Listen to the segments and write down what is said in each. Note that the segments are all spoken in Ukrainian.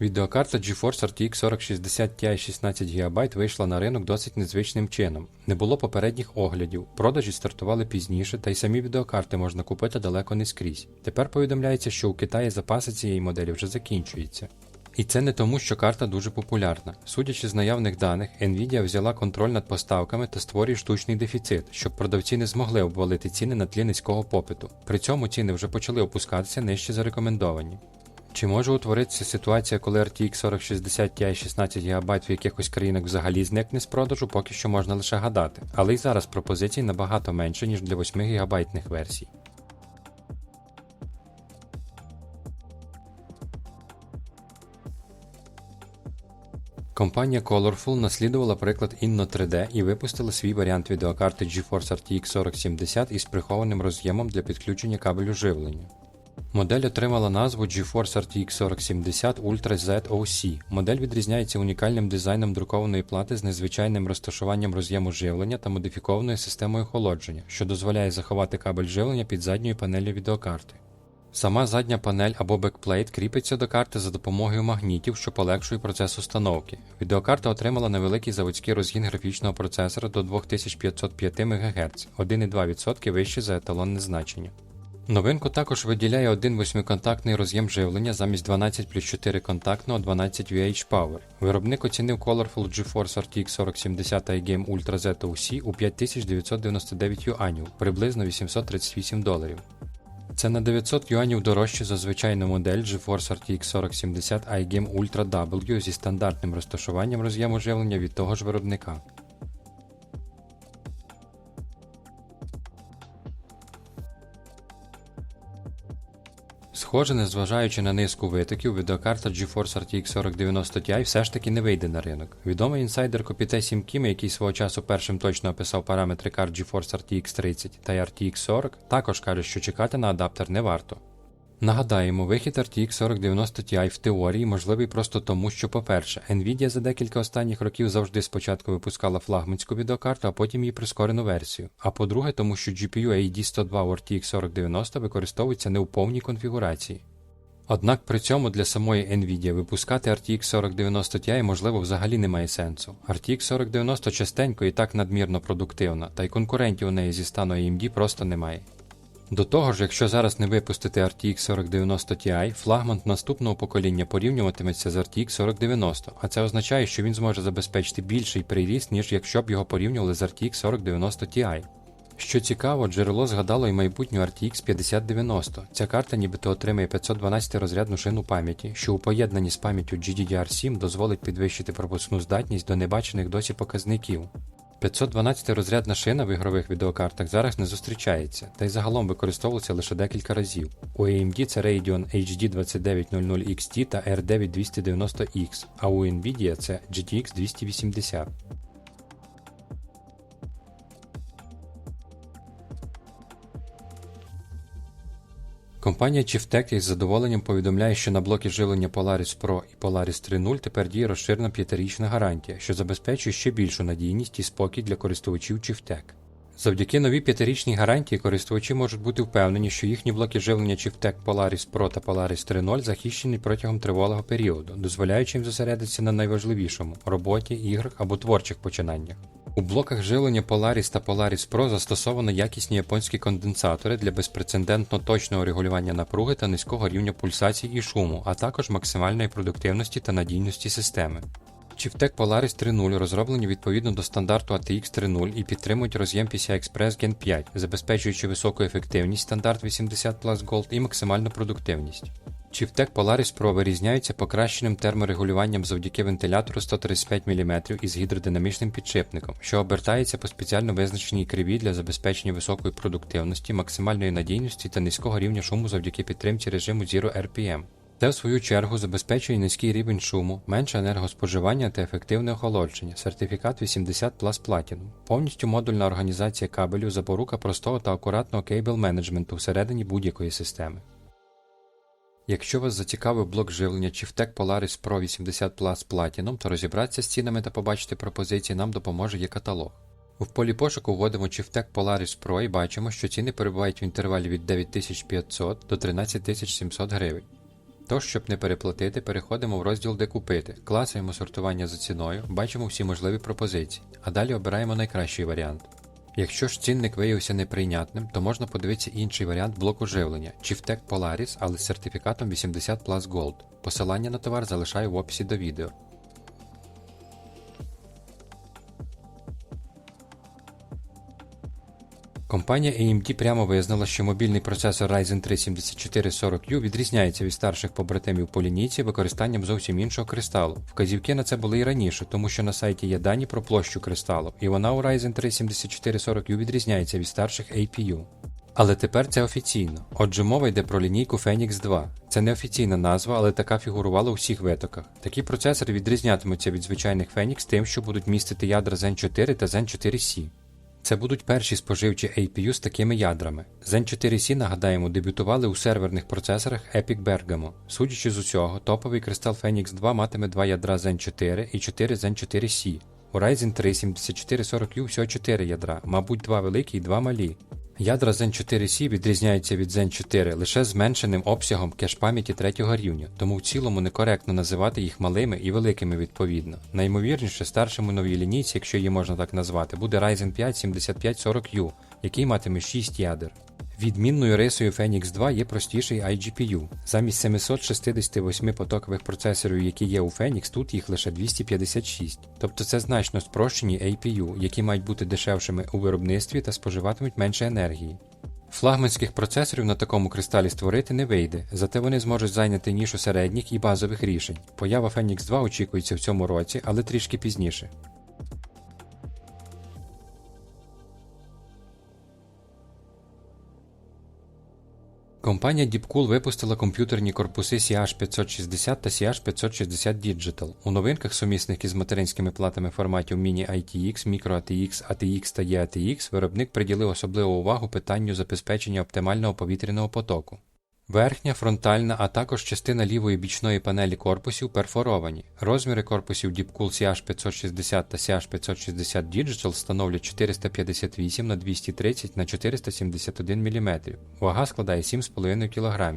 Відеокарта GeForce RTX 4060 Ti 16 ГБ вийшла на ринок досить незвичним чином. Не було попередніх оглядів, продажі стартували пізніше, та й самі відеокарти можна купити далеко не скрізь. Тепер повідомляється, що у Китаї запаси цієї моделі вже закінчуються. І це не тому, що карта дуже популярна. Судячи з наявних даних, Nvidia взяла контроль над поставками та створює штучний дефіцит, щоб продавці не змогли обвалити ціни на тлі низького попиту. При цьому ціни вже почали опускатися нижче за рекомендовані. Чи може утворитися ситуація, коли RTX 4060 Ti 16 ГБ в якихось країнах взагалі зникне з продажу, поки що можна лише гадати, але й зараз пропозицій набагато менше, ніж для 8 ГБ версій. Компанія Colorful наслідувала приклад Inno 3D і випустила свій варіант відеокарти GeForce RTX 4070 із прихованим роз'ємом для підключення кабелю живлення. Модель отримала назву GeForce RTX 4070 Ultra Z OC. Модель відрізняється унікальним дизайном друкованої плати з незвичайним розташуванням роз'єму живлення та модифікованою системою охолодження, що дозволяє заховати кабель живлення під задньою панелью відеокарти. Сама задня панель або бекплейт кріпиться до карти за допомогою магнітів, що полегшує процес установки. Відеокарта отримала невеликий заводський розгін графічного процесора до 2505 МГц, 1,2% вище за еталонне значення. Новинку також виділяє один восьмиконтактний роз'єм живлення замість 12 плюс 4 контактного 12 VH Power. Виробник оцінив Colorful GeForce RTX 4070 iGame Ultra Z OC у 5999 юанів, приблизно 838 доларів. Це на 900 юанів дорожче за звичайну модель GeForce RTX 4070 iGame Ultra W зі стандартним розташуванням роз'єму живлення від того ж виробника. Схоже, незважаючи на низку витоків, відеокарта GeForce RTX 4090 Ti все ж таки не вийде на ринок. Відомий інсайдер Копіте Сім Кім, який свого часу першим точно описав параметри карт GeForce RTX 30 та RTX 40, також каже, що чекати на адаптер не варто. Нагадаємо, вихід RTX 4090 Ti в теорії можливий просто тому, що, по-перше, Nvidia за декілька останніх років завжди спочатку випускала флагманську відеокарту, а потім її прискорену версію. А по-друге, тому що GPU AD 102 у RTX 4090 використовується не у повній конфігурації. Однак при цьому для самої Nvidia випускати RTX 4090 Ti можливо взагалі немає сенсу. RTX 4090 частенько і так надмірно продуктивна, та й конкурентів у неї зі стану AMD просто немає. До того ж, якщо зараз не випустити RTX 4090 Ti, флагман наступного покоління порівнюватиметься з RTX 4090, а це означає, що він зможе забезпечити більший приріст, ніж якщо б його порівнювали з RTX 4090 Ti. Що цікаво, джерело згадало й майбутню RTX 5090. Ця карта нібито отримає 512 розрядну шину пам'яті, що у поєднанні з пам'яттю GDDR7 дозволить підвищити пропускну здатність до небачених досі показників. 512 розрядна шина в ігрових відеокартах зараз не зустрічається, та й загалом використовується лише декілька разів. У AMD це Radeon HD 2900 XT та R9 290X, а у Nvidia це GTX 280. Компанія Chieftec із задоволенням повідомляє, що на блокі живлення Polaris Pro і Polaris 3.0 тепер діє розширена п'ятирічна гарантія, що забезпечує ще більшу надійність і спокій для користувачів Chieftec. Завдяки новій п'ятирічній гарантії користувачі можуть бути впевнені, що їхні блоки живлення Chieftec Polaris Pro та Polaris 3.0 захищені протягом тривалого періоду, дозволяючи їм зосередитися на найважливішому роботі, іграх або творчих починаннях. У блоках живлення Polaris та Polaris Pro застосовано якісні японські конденсатори для безпрецедентно точного регулювання напруги та низького рівня пульсацій і шуму, а також максимальної продуктивності та надійності системи. Chieftec Polaris 3.0 розроблені відповідно до стандарту ATX 3.0 і підтримують роз'єм PCI Express Gen 5, забезпечуючи високу ефективність стандарт 80 Plus Gold і максимальну продуктивність. Chieftec Polaris Pro вирізняються покращеним терморегулюванням завдяки вентилятору 135 мм із гідродинамічним підшипником, що обертається по спеціально визначеній криві для забезпечення високої продуктивності, максимальної надійності та низького рівня шуму завдяки підтримці режиму Zero RPM. Це, в свою чергу, забезпечує низький рівень шуму, менше енергоспоживання та ефективне охолодження, сертифікат 80 Plus Platinum, повністю модульна організація кабелю, запорука простого та акуратного кейбл менеджменту всередині будь-якої системи. Якщо вас зацікавив блок живлення Chieftec Polaris Pro 80 Plus Platinum, то розібратися з цінами та побачити пропозиції нам допоможе є каталог. В полі пошуку вводимо Chieftec Polaris Pro і бачимо, що ціни перебувають в інтервалі від 9500 до 13700 гривень. Тож, щоб не переплатити, переходимо в розділ Де купити, клацаємо сортування за ціною, бачимо всі можливі пропозиції, а далі обираємо найкращий варіант. Якщо ж цінник виявився неприйнятним, то можна подивитися інший варіант блоку живлення Chieftec Polaris, але з сертифікатом 80 Plus Gold. Посилання на товар залишаю в описі до відео. Компанія AMD прямо визнала, що мобільний процесор Ryzen 3 7440U відрізняється від старших побратимів по лінійці використанням зовсім іншого кристалу. Вказівки на це були і раніше, тому що на сайті є дані про площу кристалу, і вона у Ryzen 3 7440U відрізняється від старших APU. Але тепер це офіційно. Отже, мова йде про лінійку Phoenix 2. Це не офіційна назва, але така фігурувала у всіх витоках. Такі процесори відрізнятимуться від звичайних Phoenix тим, що будуть містити ядра Zen 4 та Zen 4C. Це будуть перші споживчі APU з такими ядрами. Zen 4C, нагадаємо, дебютували у серверних процесорах Epic Bergamo. Судячи з усього, топовий Crystal Phoenix 2 матиме два ядра Zen 4 і 4 Zen 4C. У Ryzen 3 7440U всього 4 ядра, мабуть, два великі і два малі. Ядра Zen 4C відрізняються від Zen 4 лише зменшеним обсягом кеш-пам'яті третього рівня, тому в цілому некоректно називати їх малими і великими відповідно. Наймовірніше, старшим у новій лінійці, якщо її можна так назвати, буде Ryzen 5 7540U, який матиме 6 ядер. Відмінною рисою Phoenix 2 є простіший iGPU. Замість 768 потокових процесорів, які є у Phoenix, тут їх лише 256. Тобто це значно спрощені APU, які мають бути дешевшими у виробництві та споживатимуть менше енергії. Флагманських процесорів на такому кристалі створити не вийде, зате вони зможуть зайняти нішу середніх і базових рішень. Поява Phoenix 2 очікується в цьому році, але трішки пізніше. Компанія Deepcool випустила комп'ютерні корпуси CH560 та CH560 Digital. У новинках, сумісних із материнськими платами форматів Mini ITX, Micro ATX, ATX та EATX, виробник приділив особливу увагу питанню забезпечення оптимального повітряного потоку. Верхня, фронтальна, а також частина лівої бічної панелі корпусів перфоровані. Розміри корпусів Deepcool CH560 та CH560 Digital становлять 458 на 230 на 471 мм. Вага складає 7,5 кг.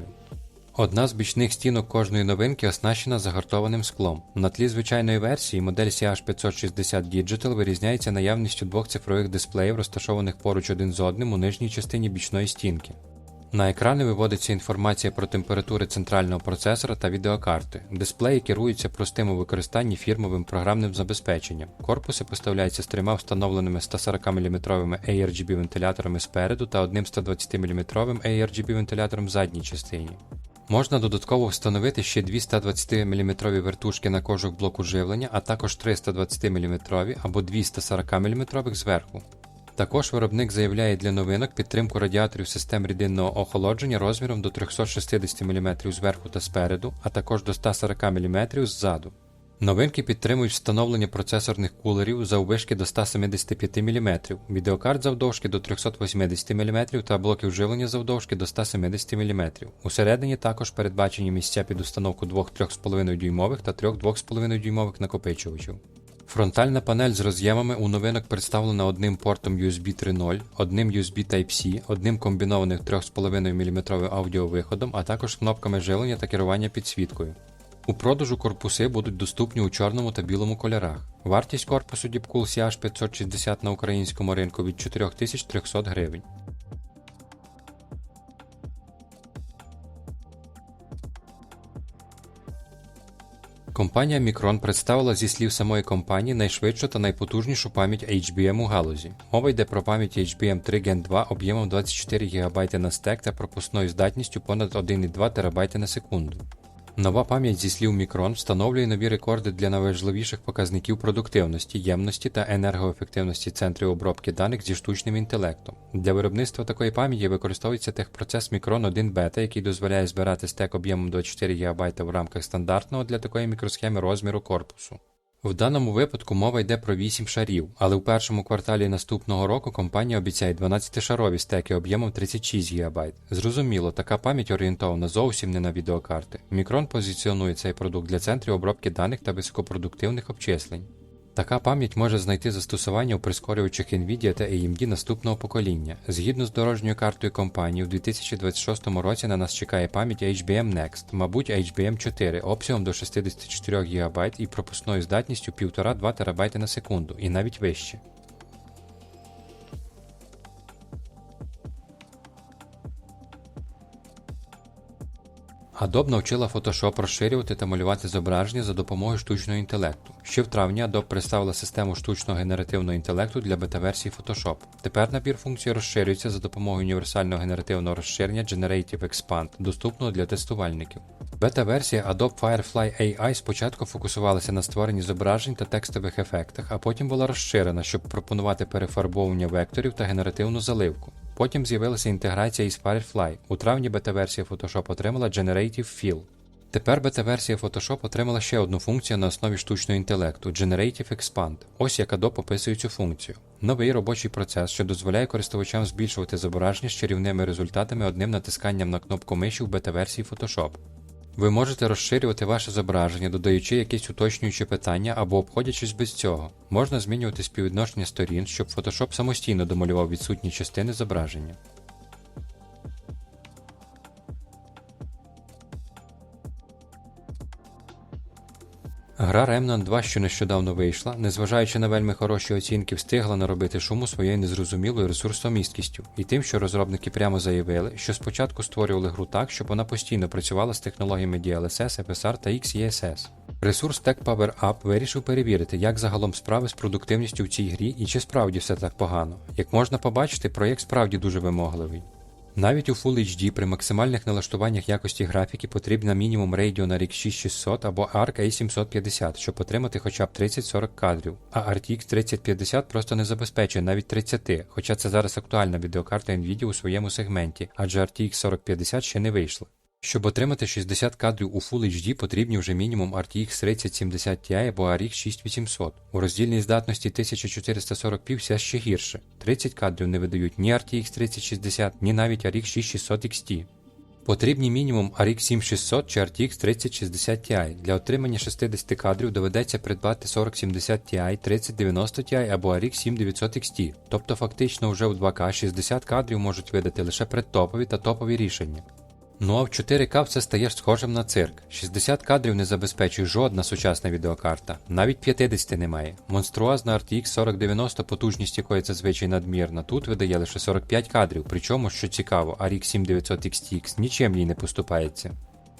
Одна з бічних стінок кожної новинки оснащена загартованим склом. На тлі звичайної версії модель CH560 Digital вирізняється наявністю двох цифрових дисплеїв, розташованих поруч один з одним у нижній частині бічної стінки. На екрани виводиться інформація про температури центрального процесора та відеокарти. Дисплеї керуються простим у використанні фірмовим програмним забезпеченням. Корпуси поставляються з трьома встановленими 140 мм ARGB вентиляторами спереду та одним 120 мм ARGB вентилятором в задній частині. Можна додатково встановити ще дві 120 мм вертушки на кожух блоку живлення, а також 320 мм або 240 мм зверху. Також виробник заявляє для новинок підтримку радіаторів систем рідинного охолодження розміром до 360 мм зверху та спереду, а також до 140 мм ззаду. Новинки підтримують встановлення процесорних кулерів заввишки до 175 мм, відеокарт завдовжки до 380 мм та блоків живлення завдовжки до 170 мм. Усередині також передбачені місця під установку двох 3,5 дюймових та трьох 2,5 дюймових накопичувачів. Фронтальна панель з роз'ємами у новинок представлена одним портом USB 3.0, одним USB Type-C, одним комбінованим 3,5 мм аудіовиходом, а також кнопками живлення та керування підсвіткою. У продажу корпуси будуть доступні у чорному та білому кольорах. Вартість корпусу Deepcool CH560 на українському ринку від 4300 гривень. Компанія Micron представила зі слів самої компанії найшвидшу та найпотужнішу пам'ять HBM у галузі. Мова йде про пам'ять HBM 3 Gen 2 об'ємом 24 ГБ на стек та пропускною здатністю понад 1,2 ТБ на секунду. Нова пам'ять зі слів Мікрон встановлює нові рекорди для найважливіших показників продуктивності, ємності та енергоефективності центрів обробки даних зі штучним інтелектом. Для виробництва такої пам'яті використовується техпроцес Мікрон 1 бета, який дозволяє збирати стек об'ємом 24 ГБ в рамках стандартного для такої мікросхеми розміру корпусу. В даному випадку мова йде про 8 шарів, але в першому кварталі наступного року компанія обіцяє 12-шарові стеки об'ємом 36 ГБ. Зрозуміло, така пам'ять орієнтована зовсім не на відеокарти. Мікрон позиціонує цей продукт для центрів обробки даних та високопродуктивних обчислень. Така пам'ять може знайти застосування у прискорювачах NVIDIA та AMD наступного покоління. Згідно з дорожньою картою компанії, у 2026 році на нас чекає пам'ять HBM Next, мабуть HBM 4 обсягом до 64 ГБ і пропускною здатністю 1,5-2 ТБ на секунду, і навіть вище. Adobe навчила Photoshop розширювати та малювати зображення за допомогою штучного інтелекту. Ще в травні Adobe представила систему штучного генеративного інтелекту для бета-версії Photoshop. Тепер набір функцій розширюється за допомогою універсального генеративного розширення Generative Expand, доступного для тестувальників. Бета-версія Adobe Firefly AI спочатку фокусувалася на створенні зображень та текстових ефектах, а потім була розширена, щоб пропонувати перефарбовування векторів та генеративну заливку. Потім з'явилася інтеграція із Firefly. У травні бета-версія Photoshop отримала Generative Fill. Тепер бета-версія Photoshop отримала ще одну функцію на основі штучного інтелекту Generative Expand. Ось як Adobe описує цю функцію. Новий робочий процес, що дозволяє користувачам збільшувати зображення з чарівними результатами одним натисканням на кнопку миші в бета-версії Photoshop. Ви можете розширювати ваше зображення, додаючи якісь уточнюючі питання або обходячись без цього. Можна змінювати співвідношення сторін, щоб Photoshop самостійно домалював відсутні частини зображення. Гра Remnant 2, що нещодавно вийшла, незважаючи на вельми хороші оцінки, встигла наробити шуму своєю незрозумілою ресурсомісткістю і тим, що розробники прямо заявили, що спочатку створювали гру так, щоб вона постійно працювала з технологіями DLSS, FSR та XESS. Ресурс Tech Power Up вирішив перевірити, як загалом справи з продуктивністю в цій грі і чи справді все так погано. Як можна побачити, проєкт справді дуже вимогливий. Навіть у Full HD при максимальних налаштуваннях якості графіки потрібна мінімум Radeon RX 6600 або ARC A750, щоб отримати хоча б 30-40 кадрів, а RTX 3050 просто не забезпечує навіть 30, хоча це зараз актуальна відеокарта Nvidia у своєму сегменті, адже RTX 4050 ще не вийшла. Щоб отримати 60 кадрів у Full HD потрібні вже мінімум RTX 3070 Ti або RX 6800. У роздільній здатності 1440p все ще гірше. 30 кадрів не видають ні RTX 3060, ні навіть RX 6600 XT. Потрібні мінімум RX 7600 чи RTX 3060 Ti. Для отримання 60 кадрів доведеться придбати 4070 Ti, 3090 Ti або RX 7900 XT. Тобто фактично вже у 2К 60 кадрів можуть видати лише предтопові та топові рішення. Ну а в 4К все стає схожим на цирк. 60 кадрів не забезпечує жодна сучасна відеокарта, навіть 50 немає. Монструозна RTX 4090, потужність якої зазвичай надмірна, тут видає лише 45 кадрів, причому, що цікаво, RX 7900 XTX нічим їй не поступається.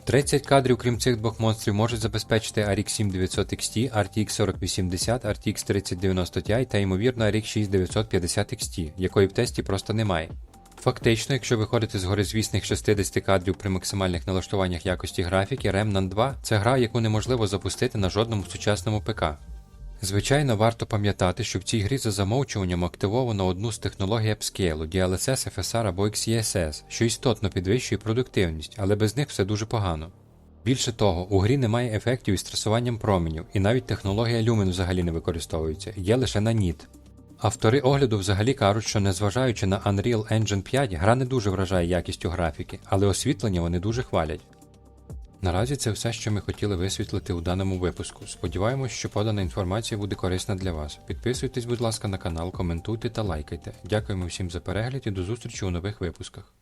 30 кадрів, крім цих двох монстрів, можуть забезпечити RX 7900 XT, RTX 4080, RTX 3090 Ti та ймовірно RX 6950 XT, якої в тесті просто немає. Фактично, якщо виходити з горизвісних 60 кадрів при максимальних налаштуваннях якості графіки, Remnant 2 це гра, яку неможливо запустити на жодному сучасному ПК. Звичайно, варто пам'ятати, що в цій грі за замовчуванням активовано одну з технологій апскейлу DLSS, FSR або XESS, що істотно підвищує продуктивність, але без них все дуже погано. Більше того, у грі немає ефектів із стресуванням променів, і навіть технологія Lumen взагалі не використовується, є лише на NIT. Автори огляду взагалі кажуть, що незважаючи на Unreal Engine 5, гра не дуже вражає якістю графіки, але освітлення вони дуже хвалять. Наразі це все, що ми хотіли висвітлити у даному випуску. Сподіваємось, що подана інформація буде корисна для вас. Підписуйтесь, будь ласка, на канал, коментуйте та лайкайте. Дякуємо всім за перегляд і до зустрічі у нових випусках.